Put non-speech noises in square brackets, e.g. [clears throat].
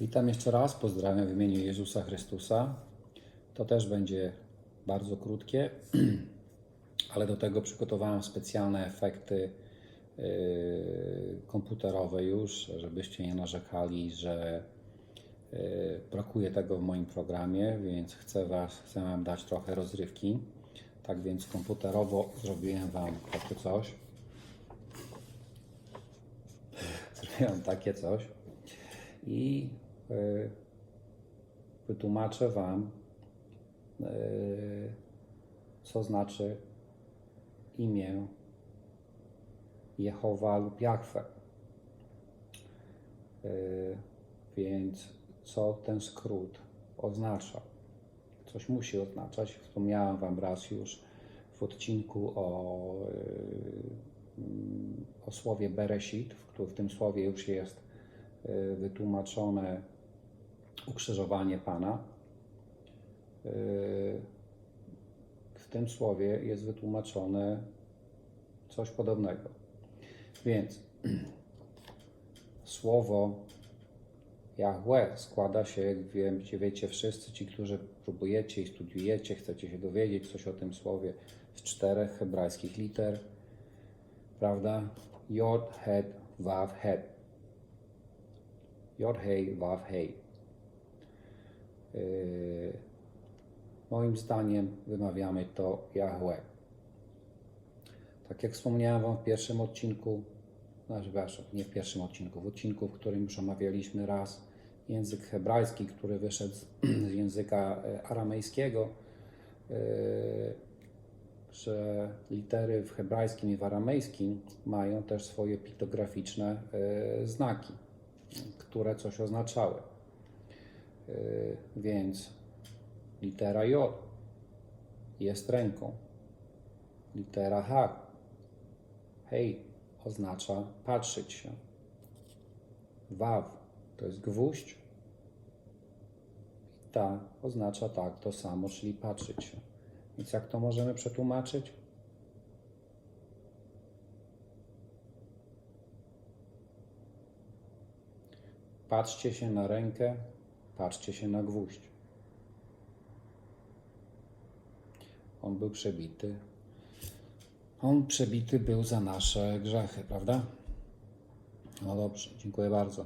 Witam jeszcze raz, pozdrawiam w imieniu Jezusa Chrystusa. To też będzie bardzo krótkie, [clears throat] ale do tego przygotowałem specjalne efekty yy, komputerowe już, żebyście nie narzekali, że yy, brakuje tego w moim programie, więc chcę, was, chcę Wam dać trochę rozrywki. Tak więc komputerowo zrobiłem Wam takie coś. [clears throat] Zrobiłem takie coś i wytłumaczę Wam, y, co znaczy imię Jehowa lub Jahwe. Y, więc co ten skrót oznacza? Coś musi oznaczać. Wspomniałem Wam raz już w odcinku o, y, o słowie Bereshit, w, w tym słowie już jest wytłumaczone ukrzyżowanie Pana. Y, W tym słowie jest wytłumaczone coś podobnego. Więc [clears throat] słowo Yahweh składa się, jak wiecie, wiecie wszyscy ci, którzy próbujecie i studiujecie, chcecie się dowiedzieć coś o tym słowie, z czterech hebrajskich liter, prawda? Jod, Het, Waw, Het. Jod, Hej, Waw, Hej. Yy, moim zdaniem wymawiamy to Yahweh. Tak jak wspomniałem Wam w pierwszym odcinku, znaczy, przepraszam, nie w pierwszym odcinku, w odcinku, w którym już omawialiśmy raz język hebrajski, który wyszedł z, [clears throat] języka e, aramejskiego, e, że litery w hebrajskim i w aramejskim mają też swoje piktograficzne e, znaki, które coś oznaczały. E, Więc litera J jest ręką. Litera H, hej, oznacza patrzeć się. Waw to jest gwóźdź. Ta oznacza tak to samo, czyli patrzeć się. Więc jak to możemy przetłumaczyć? Patrzcie się na rękę, patrzcie się na gwóźdź. On był przebity. On przebity był za nasze grzechy, prawda? No dobrze, dziękuję bardzo.